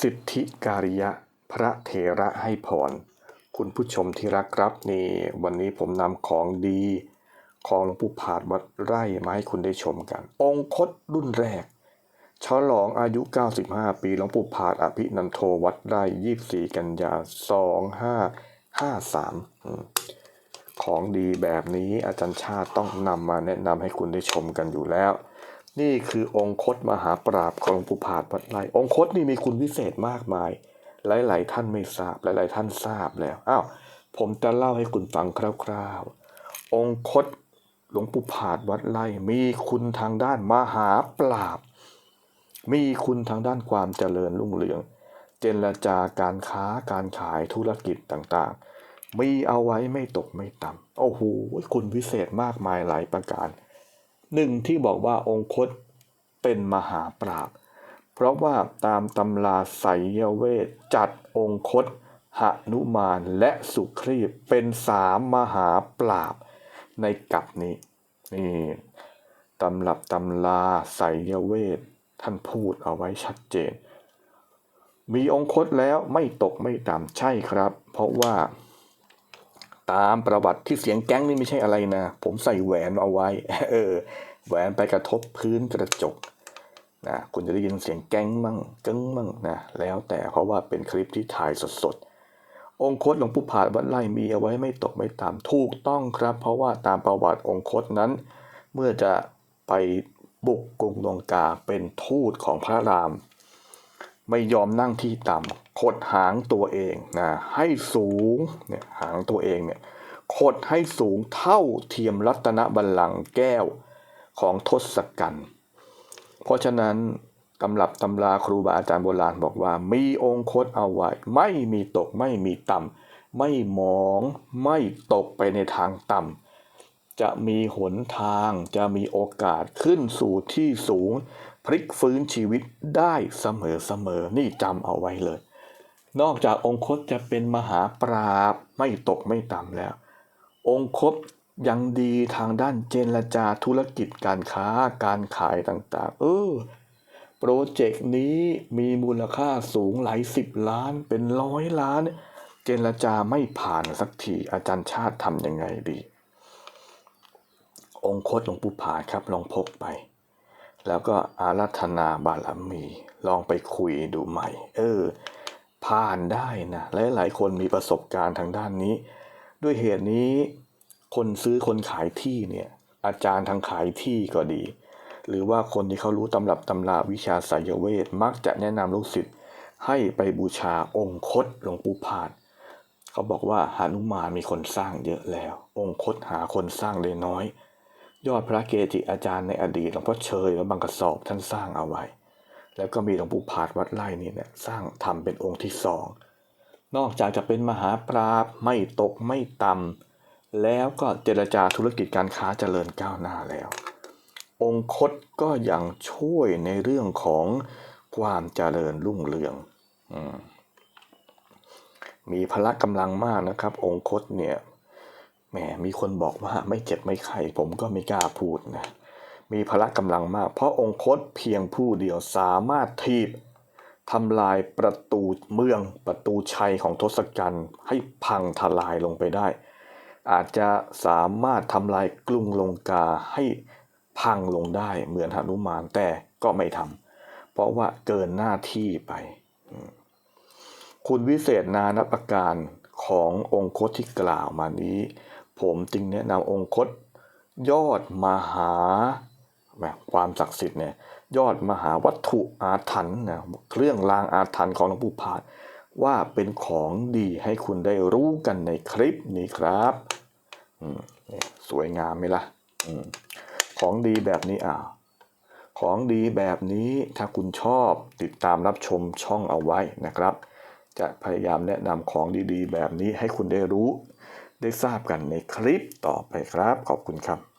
สิทธิการิยะพระเถระให้พร คุณผู้ชมที่รักครับนี่วันนี้ผมนำของดี ของหลวงปู่ผาดวัดไร่มาให้คุณได้ชมกัน องค์คตรุ่นแรก ฉลองอายุ 95 ปีหลวงปู่ผาดอภินันโทวัดไร่ 24 กันยา 2553อืมของดีแบบนี้อาจารย์ชาติต้องนำมาแนะนำให้คุณได้ชมกันอยู่แล้ว นี่คือองคตมหาปราบของหลวงปู่ผาดวัดไร่องคตนี่มีคุณวิเศษมากมาย หลาย ๆ ท่านไม่ทราบหลาย ๆ ท่านทราบแล้วอ้าวผมจะเล่าให้คุณฟังคร่าว ๆ องค์คตหลวงปู่ผาดวัดไร่มีคุณทางด้านมหาปราบ มีคุณทางด้านความเจริญรุ่งเรือง เจรจาการค้าการขายธุรกิจต่างๆ มีเอาไว้ไม่ตกไม่ต่ำโอ้โหคุณวิเศษมากมายหลายประการ หนึ่งที่บอกว่าองคตเป็นมหาปราบ เพราะว่าตามตำราไสยเวทจัดองคตหนุมานและสุครีพเป็นสามมหาปราบในกัปนี้นี่ตำรับตำราไสยเวทท่านพูดเอาไว้ชัดเจน มีองคตแล้วไม่ตกไม่ต่ำใช่ครับ เพราะว่า ตามประวัติที่เสียงแก๊งนี่ไม่ใช่อะไรนะ ผมใส่แหวนเอาไว้ เออ แหวนไปกระทบพื้นกระจกนะคุณจะได้ยินเสียงแก้งมั่งกึ้งมั่งนะแล้วแต่เพราะว่าเป็นคลิปที่ถ่ายสดๆองคตหลวงปู่ผาดวัดไร่มีเอาไว้ไม่ตกไม่ต่ำถูกต้องครับ เพราะว่าตามประวัติองคตนั้น เมื่อจะไปบุกกรุงลงกาเป็นทูตของพระราม ไม่ยอมนั่งที่ต่ำขดหางตัวเองนะให้สูงเนี่ยหางตัวเองเนี่ยขดให้สูงเท่าเทียมรัตนบัลลังก์แก้ว ของทศกัณฐ์เพราะฉะนั้นตำรับตำราครูบาอาจารย์โบราณบอกว่า มีองค์คตเอาไว้ ไม่มีตกไม่มีต่ำไม่หมองไม่ตกไปในทางต่ำจะมีหนทางจะมีโอกาสขึ้นสู่ที่สูง พลิกฟื้นชีวิตได้เสมอเสมอนี่จำเอาไว้เลย นอกจากองค์คตจะเป็นมหาปราบไม่ตกไม่ต่ำแล้ว องค์คต ยังดีทางด้านเจรจาธุรกิจการค้าการขายต่างๆ เออ โปรเจกต์นี้มีมูลค่าสูงหลายสิบล้านเป็นร้อยล้าน เจรจาไม่ผ่านสักทีอาจารย์ชาติทำยังไงดี องคตหลวงปู่ผาครับลองพกไป แล้วก็อารัธนาบารมี ลองไปคุยดูใหม่ เออ ผ่านได้นะหลายๆคนมีประสบการณ์ทางด้านนี้ ด้วยเหตุนี้ คนซื้อคนขายที่เนี่ย อาจารย์ทางขายที่ก็ดี หรือว่าคนที่เขารู้ตำรับตำราวิชาไสยเวทมักจะแนะนำลูกศิษย์ให้ไปบูชาองค์คตหลวงปู่ผาดเขาบอกว่าหานุมานมีคนสร้างเยอะแล้ว องคตหาคนสร้างได้น้อย ยอดพระเกจิอาจารย์ในอดีตหลวงพ่อเชยและบางกระสอบท่านสร้างเอาไว้ แล้วก็มีหลวงปู่ผาดวัดไร่นี่เนี่ยสร้างทำเป็นองค์ที่สองนอกจากจะเป็นมหาปราบไม่ตกไม่ต่ำ แล้วก็เจรจาธุรกิจการค้าเจริญก้าวหน้าแล้ว องคตก็ยังช่วยในเรื่องของความเจริญรุ่งเรืองอมมีพละกำลังมากนะครับ องคตเนี่ยแหมมีคนบอกว่าไม่เจ็บไม่ไข้ผมก็ไม่กล้าพูดนะมีพละกำลังมาก เพราะองค์คตเพียงผู้เดียวสามารถทีบทำลายประตูเมืองประตูชัยของทศกัณฐ์ให้พังทลายลงไปได้ อาจจะสามารถทำลายกรุงลงกาให้พังลงได้เหมือนหนุมานแต่ก็ไม่ทำเพราะว่าเกินหน้าที่ไป คุณวิเศษนานับประการขององคตที่กล่าวมานี้ ผมจึงแนะนำองคตยอดมหาแบบความศักดิ์สิทธิ์เนี่ยยอดมหาวัตถุอาถรรพ์นะเครื่องรางอาถรรพ์ของหลวงปู่ผาด ว่าเป็นของดีให้คุณได้รู้กันในคลิปนี้ครับอืมสวยงามไหมล่ะอมของดีแบบนี้อ่าของดีแบบนี้ถ้าคุณชอบติดตามรับชมช่องเอาไว้นะครับ จะพยายามแนะนำของดีๆ แบบนี้ให้คุณได้รู้ ได้ทราบกันในคลิปต่อไปครับ ขอบคุณครับ